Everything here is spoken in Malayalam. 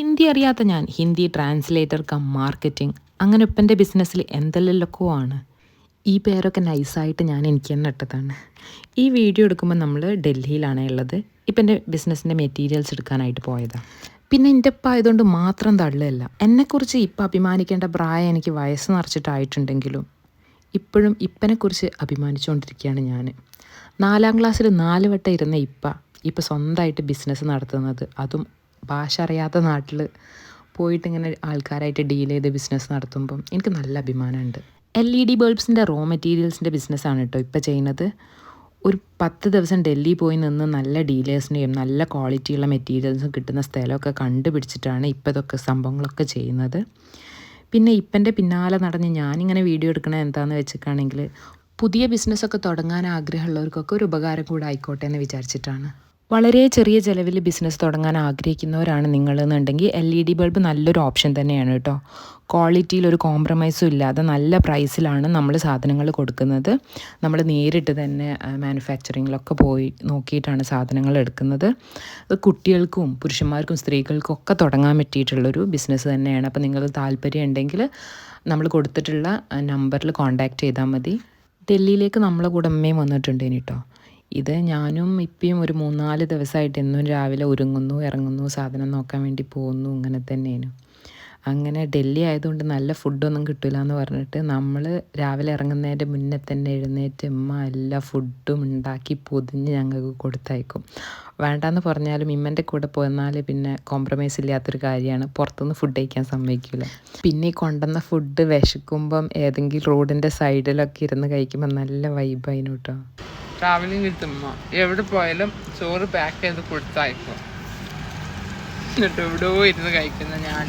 ഹിന്ദി അറിയാത്ത ഞാൻ ഹിന്ദി ട്രാൻസ്ലേറ്റർ കം മാർക്കറ്റിംഗ് അങ്ങനെ ഇപ്പന്റെ ബിസിനസ്സിൽ എന്തെല്ലാമൊക്കെ ആണ്. ഈ പേരൊക്കെ നൈസായിട്ട് ഞാൻ എനിക്ക് തന്നെ ഇട്ടതാണ്. ഈ വീഡിയോ എടുക്കുമ്പോൾ നമ്മൾ ഡൽഹിയിലാണ് ഉള്ളത്. ഇപ്പം എന്റെ ബിസിനസ്സിന്റെ മെറ്റീരിയൽസ് എടുക്കാനായിട്ട് പോയതാണ് പിന്നെ എന്റെ ഇപ്പം ആയതുകൊണ്ട് മാത്രം തള്ളുകയല്ല. എന്നെക്കുറിച്ച് ഇപ്പം അഭിമാനിക്കേണ്ട പ്രായം എനിക്ക് വയസ്സ് നിറച്ചിട്ടായിട്ടുണ്ടെങ്കിലും ഇപ്പോഴും ഇപ്പനെക്കുറിച്ച് അഭിമാനിച്ചുകൊണ്ടിരിക്കുകയാണ് ഞാൻ നാലാം ക്ലാസ്സിൽ നാല് വട്ടം ഇരുന്ന ഇപ്പ ഇപ്പം സ്വന്തമായിട്ട് ബിസിനസ് നടത്തുന്നത്. അതും ഭാഷ അറിയാത്ത നാട്ടിൽ പോയിട്ട് ഇങ്ങനെ ആൾക്കാരായിട്ട് ഡീൽ ചെയ്ത് ബിസിനസ് നടത്തുമ്പം എനിക്ക് നല്ല അഭിമാനമുണ്ട്. എൽ ഇ ഡി ബൾബ്സിന്റെ റോ മെറ്റീരിയൽസിന്റെ ബിസിനസ്സാണ് കേട്ടോ ഇപ്പോൾ ചെയ്യുന്നത്. ഒരു പത്ത് ദിവസം ഡൽഹി പോയി നിന്ന് നല്ല ഡീലേഴ്സിനെയും നല്ല ക്വാളിറ്റിയുള്ള മെറ്റീരിയൽസും കിട്ടുന്ന സ്ഥലമൊക്കെ കണ്ടുപിടിച്ചിട്ടാണ് ഇപ്പോൾ ഇതൊക്കെ സംഭവങ്ങളൊക്കെ ചെയ്യുന്നത്. പിന്നെ ഇപ്പന്റെ പിന്നാലെ നടന്ന് ഞാനിങ്ങനെ വീഡിയോ എടുക്കണത് എന്താണെന്ന് വെച്ചിട്ടാണെങ്കിൽ പുതിയ ബിസിനസ്സൊക്കെ തുടങ്ങാൻ ആഗ്രഹമുള്ളവർക്കൊക്കെ ഒരു ഉപകാരം കൂടെ ആയിക്കോട്ടെ എന്ന് വിചാരിച്ചിട്ടാണ്. വളരെ ചെറിയ ചിലവിൽ ബിസിനസ് തുടങ്ങാൻ ആഗ്രഹിക്കുന്നവരാണ് നിങ്ങളെന്നുണ്ടെങ്കിൽ എൽ ഇ ഡി ബൾബ് നല്ലൊരു ഓപ്ഷൻ തന്നെയാണ് കേട്ടോ. ക്വാളിറ്റിയിൽ ഒരു കോംപ്രമൈസും ഇല്ലാതെ നല്ല പ്രൈസിലാണ് നമ്മൾ സാധനങ്ങൾ കൊടുക്കുന്നത്. നമ്മൾ നേരിട്ട് തന്നെ മാനുഫാക്ചറിങ്ങിലൊക്കെ പോയി നോക്കിയിട്ടാണ് സാധനങ്ങൾ എടുക്കുന്നത്. അത് കുട്ടികൾക്കും പുരുഷന്മാർക്കും സ്ത്രീകൾക്കും ഒക്കെ തുടങ്ങാൻ പറ്റിയിട്ടുള്ളൊരു ബിസിനസ് തന്നെയാണ്. അപ്പോൾ നിങ്ങൾ താല്പര്യം ഉണ്ടെങ്കിൽ നമ്മൾ കൊടുത്തിട്ടുള്ള നമ്പറിൽ കോൺടാക്റ്റ് ചെയ്താൽ മതി. ഡൽഹിയിലേക്ക് നമ്മളെ കൂടെ അമ്മയും വന്നിട്ടുണ്ടേനി കേട്ടോ ഇത് ഞാനും ഇപ്പം ഒരു മൂന്നാൽ ദിവസമായിട്ട് എന്നും രാവിലെ ഒരുങ്ങുന്നു ഇറങ്ങുന്നു സാധനം നോക്കാൻ വേണ്ടി പോകുന്നു ഇങ്ങനെ തന്നെയാണ്. അങ്ങനെ ഡൽഹി ആയതുകൊണ്ട് നല്ല ഫുഡൊന്നും കിട്ടില്ല എന്ന് പറഞ്ഞിട്ട് നമ്മൾ രാവിലെ ഇറങ്ങുന്നതിന്റെ മുന്നേ തന്നെ എഴുന്നേറ്റ് ഉമ്മ എല്ലാ ഫുഡും ഉണ്ടാക്കി പൊതിഞ്ഞ് ഞങ്ങൾക്ക് കൊടുത്തയക്കും. വേണ്ടാന്ന് പറഞ്ഞാലും ഇമ്മന്റെ കൂടെ പോന്നാൽ പിന്നെ കോംപ്രമൈസ് ഇല്ലാത്തൊരു കാര്യമാണ്. പുറത്തുനിന്ന് ഫുഡ് കഴിക്കാൻ സമ്മതിക്കില്ല പിന്നെ ഈ കൊണ്ടുവന്ന ഫുഡ് വിശക്കുമ്പം ഏതെങ്കിലും റോഡിന്റെ സൈഡിലൊക്കെ ഇരുന്ന് കഴിക്കുമ്പോൾ നല്ല വൈബായിരുന്നു കേട്ടോ. ട്രാവലിംഗ് കിട്ടുമ്പോ എവിടെ പോയാലും ചോറ് പാക്ക് ചെയ്ത് കൊടുത്തയക്കും എന്നിട്ട് എവിടെയോ ഇരുന്ന് കഴിക്കുന്ന ഞാൻ